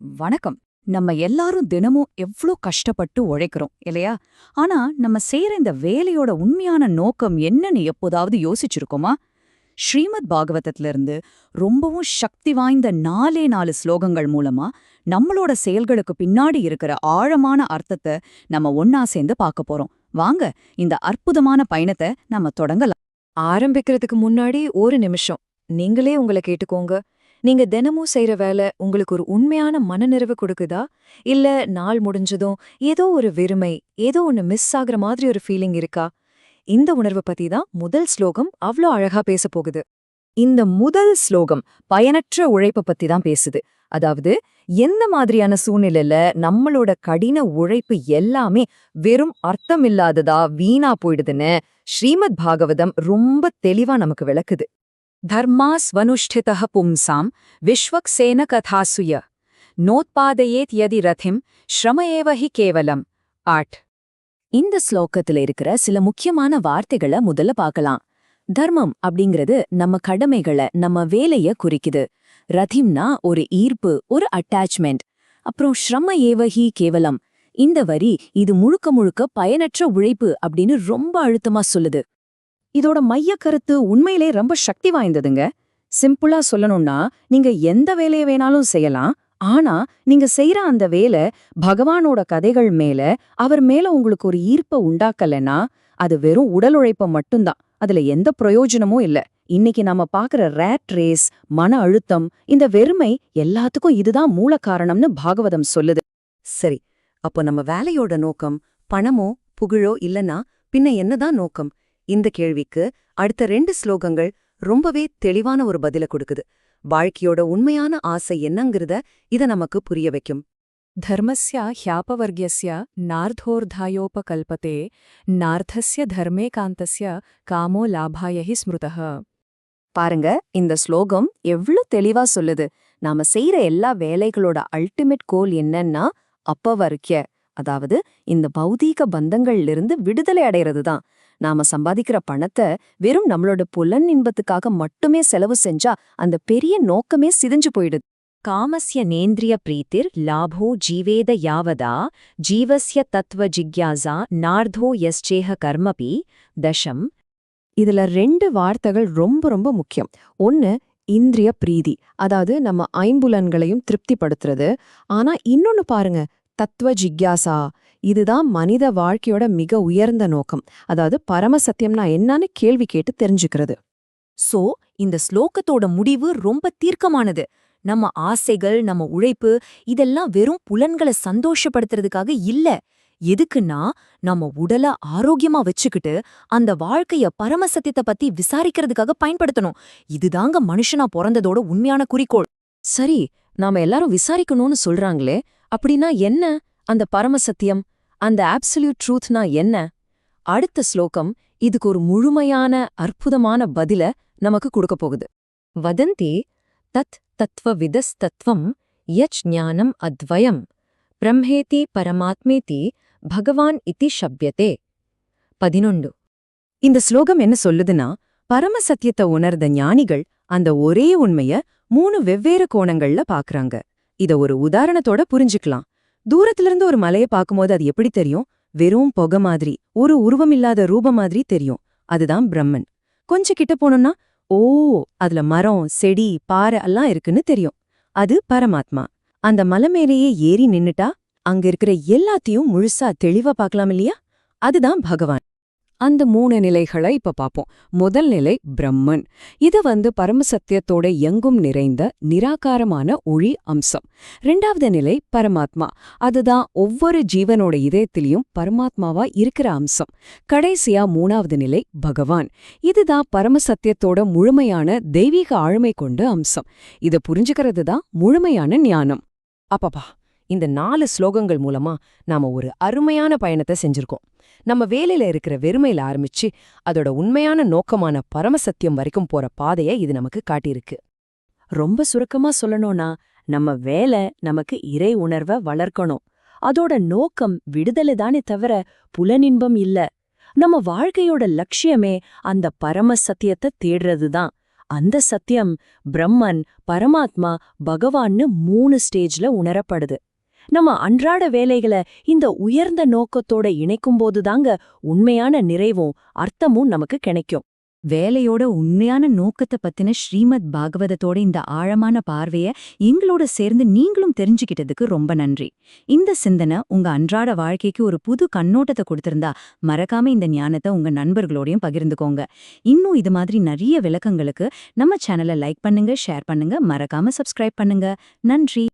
வணக்கம். நம்ம எல்லாரும் தினமும் எவ்ளோ கஷ்டப்பட்டு உழைக்கிறோம் இல்லையா? ஆனா நம்ம செய்யற இந்த வேலையோட உண்மையான நோக்கம் என்னன்னு எப்போதாவது யோசிச்சிருக்கோமா? ஸ்ரீமத் பாகவதத்துல இருந்து ரொம்பவும் சக்தி வாய்ந்த நாலே நாலு ஸ்லோகங்கள் மூலமா நம்மளோட செயல்களுக்கு பின்னாடி இருக்கிற ஆழமான அர்த்தத்தை நம்ம ஒன்னா சேர்ந்து பார்க்க போறோம். வாங்க இந்த அற்புதமான பயணத்தை நம்ம தொடங்கலாம். ஆரம்பிக்கிறதுக்கு முன்னாடி ஒரு நிமிஷம். நீங்களே உங்களை கேட்டுக்கோங்க. நீங்க தினமும் செய்யற வேலை உங்களுக்கு ஒரு உண்மையான மனநிறைவு கொடுக்குதா? இல்ல நாள் முடிஞ்சதும் ஏதோ ஒரு வெறுமை ஏதோ ஒன்னு மிஸ் ஆகுற மாதிரி ஒரு ஃபீலிங் இருக்கா? இந்த உணர்வு பத்தி தான் முதல் ஸ்லோகம் அவ்ளோ அழகா பேச போகுது. இந்த முதல் ஸ்லோகம் பயனற்ற உழைப்ப பத்தி தான் பேசுது. அதாவது எந்த மாதிரியான சூழ்நிலையில நம்மளோட கடின உழைப்பு எல்லாமே வெறும் அர்த்தமில்லாததா வீணா போயிடுதுன்னு ஸ்ரீமத் பாகவதம் ரொம்ப தெளிவா நமக்கு விளக்குது. धर्मास्वनुष्ठितः பும்சாம் விஸ்வக்சேன கதாசுய நோத்பாதயேத் யதி ரதிம் ஸ்ரம ஏவ ஹி கேவலம் ஆட் இந்த ஸ்லோகத்துல இருக்கிற சில முக்கியமான வார்த்தைகளை முதல்ல பார்க்கலாம். தர்மம் அப்படிங்கிறது நம்ம கடமைகளை நம்ம வேலைய குறிக்குது. ரதிம்னா ஒரு ஈர்ப்பு ஒரு அட்டாச்மெண்ட் அப்புறம் ஸ்ரம ஏவஹி கேவலம் இந்த வரி இது முழுக்க முழுக்க பயனற்ற உழைப்பு அப்படின்னு ரொம்ப அழுத்தமா சொல்லுது. இதோட மைய கருத்து உண்மையிலே ரொம்ப சக்தி வாய்ந்ததுங்க. சிம்பிளா சொல்லணும்னா நீங்க எந்த வேலையை வேணாலும் செய்யலாம். ஆனா நீங்க செய்யற அந்த வேலை பகவானோட கதைகள் மேல அவர் மேல உங்களுக்கு ஒரு ஈர்ப்பை உண்டாக்கலன்னா அது வெறும் உடல் உழைப்ப மட்டும்தான். அதுல எந்த பிரயோஜனமும் இல்ல. இன்னைக்கு நாம பாக்குற ரேட் ரேஸ் மன அழுத்தம் இந்த வெறுமை எல்லாத்துக்கும் இதுதான் மூல காரணம்னு பாகவதம் சொல்லுது. சரி அப்போ நம்ம வேலையோட நோக்கம் பணமோ புகழோ இல்லனா பின்ன என்னதான் நோக்கம்? இந்த கேள்விக்கு அடுத்த ரெண்டு ஸ்லோகங்கள் ரொம்பவே தெளிவான ஒரு பதில கொடுக்குது வாழ்க்கையோட உண்மையான ஆசை என்னங்கிறத இத நமக்கு புரிய வைக்கும் धर्मस्य ह्यापवर्ग्यस्य नार्धोर्धायोपकल्पते नार्थस्य धर्मे कान्तस्य कामो लाभाय हि स्मृतः பாருங்க இந்த ஸ்லோகம் எவ்ளோ தெளிவா சொல்லுது நாம செய்யற எல்லா வேலைகளோட அல்டிமேட் கோல் என்னன்னா அப்பவர்க்கிய அதாவது இந்த பௌதீக பந்தங்கள்லிருந்து விடுதலை அடைறது தான் நாம சம்பாதிக்கிற பணத்தை வெறும் நம்மளோட புலன் இன்பத்துக்காக மட்டுமே செலவு செஞ்சா அந்த பெரிய நோக்கமே சிதைஞ்சு போயிடுது. காமஸ்ய நேந்திரிய பிரீத்திர் லாபோ ஜீவேத யாவதா ஜீவஸ்ய தத்துவ ஜிக்யாசா நார்தோ யஸ்சேக கர்மபி தசம் இதுல ரெண்டு வார்த்தைகள் ரொம்ப ரொம்ப முக்கியம். ஒன்னு இந்திரிய பிரீதி அதாவது நம்ம ஐம்புலன்களையும் திருப்திப்படுத்துறது. ஆனா இன்னொன்னு பாருங்க தத்துவ ஜிக்யாசா இதுதான் மனித வாழ்க்கையோட மிக உயர்ந்த நோக்கம். அதாவது பரமசத்தியம்னா என்னன்னு கேள்வி கேட்டு தெரிஞ்சுக்கிறது. சோ இந்த ஸ்லோகத்தோட முடிவு ரொம்ப தீர்க்கமானது. நம்ம ஆசைகள் நம்ம உழைப்பு இதெல்லாம் வெறும் புலன்களை சந்தோஷப்படுத்துறதுக்காக இல்ல. எதுக்குன்னா நம்ம உடல ஆரோக்கியமா வச்சுக்கிட்டு அந்த வாழ்க்கைய பரமசத்தியத்தை பத்தி விசாரிக்கிறதுக்காக பயன்படுத்தணும். இதுதாங்க மனுஷனா பிறந்ததோட உண்மையான குறிக்கோள். சரி நாம எல்லாரும் விசாரிக்கணும்னு சொல்றாங்களே அப்படின்னா என்ன? அந்த பரமசத்தியம் அந்த ஆப்சல்யூட் ட்ரூத்னா என்ன? அடுத்த ஸ்லோகம் இதுக்கு ஒரு முழுமையான அற்புதமான பதில நமக்கு கொடுக்க போகுது. வதந்தி தத் தத்வ விதஸ்தத்வம் யச் ஞானம் அத்வயம் பிரம்மேதி பரமாத்மேதி பகவான் இத்தி ஷப்யதே. பதினொண்டு இந்த ஸ்லோகம் என்ன சொல்லுதுன்னா பரமசத்தியத்தை உணர்ந்த ஞானிகள் அந்த ஒரே உண்மைய மூணு வெவ்வேறு கோணங்கள்ல பாக்குறாங்க. இத ஒரு உதாரணத்தோட புரிஞ்சுக்கலாம். தூரத்திலிருந்து ஒரு மலையை பார்க்கும்போது அது எப்படி தெரியும்? வெறும் பொகை மாதிரி ஒரு உருவமில்லாத ரூபம் மாதிரி தெரியும். அதுதான் பிரம்மன். கொஞ்சம் கிட்ட போனோம்னா ஓ அதுல மரம் செடி பாறை எல்லாம் இருக்குன்னு தெரியும். அது பரமாத்மா. அந்த மலை மேலேயே ஏறி நின்னுட்டா அங்க இருக்கிற எல்லாத்தையும் முழுசா தெளிவா பார்க்கலாம் இல்லையா? அதுதான் பகவான். அந்த மூணு நிலைகளை இப்ப பாப்போம். முதல் நிலை பிரம்மன். இது வந்து பரமசத்தியத்தோட எங்கும் நிறைந்த நிராகாரமான ஒளி அம்சம். ரெண்டாவது நிலை பரமாத்மா. அதுதான் ஒவ்வொரு ஜீவனோட இதயத்திலையும் பரமாத்மாவா இருக்கிற அம்சம். கடைசியா மூணாவது நிலை பகவான். இதுதான் பரமசத்தியத்தோட முழுமையான தெய்வீக ஆளுமை கொண்ட அம்சம். இத புரிஞ்சுக்கிறது தான் முழுமையான ஞானம். அப்பப்பா. இந்த நாலு ஸ்லோகங்கள் மூலமா நாம ஒரு அருமையான பயணத்தை செஞ்சிருக்கோம். நம்ம வேலையில இருக்கிற வெறுமையில ஆரம்பிச்சு அதோட உண்மையான நோக்கமான பரமசத்தியம் வரைக்கும் போற பாதைய இது நமக்கு காட்டியிருக்கு. ரொம்ப சுருக்கமா சொல்லணும்னா நம்ம வேலை நமக்கு இறை உணர்வை வளர்க்கணும். அதோட நோக்கம் விடுதலை தானே தவிர புலனின்பம் இல்ல. நம்ம வாழ்க்கையோட லட்சியமே அந்த பரம சத்தியத்தை தேடுறது தான். அந்த சத்தியம் பிரம்மன் பரமாத்மா பகவான்னு மூணு ஸ்டேஜ்ல உணரப்படுது. நம்ம அன்றாட வேலைகளை இந்த உயர்ந்த நோக்கத்தோட இணைக்கும்போது தாங்க உண்மையான நிறைவும் அர்த்தமும் நமக்கு கிடைக்கும். வேலையோட உண்மையான நோக்கத்தை பத்தின ஸ்ரீமத் பாகவதத்தோட இந்த ஆழமான பார்வைய எங்களோட சேர்ந்து நீங்களும் தெரிஞ்சுக்கிட்டதுக்கு ரொம்ப நன்றி. இந்த சிந்தனை உங்க அன்றாட வாழ்க்கைக்கு ஒரு புது கண்ணோட்டத்தை கொடுத்திருந்தா மறக்காம இந்த ஞானத்தை உங்க நண்பர்களோடையும் பகிர்ந்துக்கோங்க. இன்னும் இது மாதிரி நிறைய விளக்கங்களுக்கு நம்ம சேனலை லைக் பண்ணுங்க ஷேர் பண்ணுங்க மறக்காம சப்ஸ்கிரைப் பண்ணுங்க. நன்றி!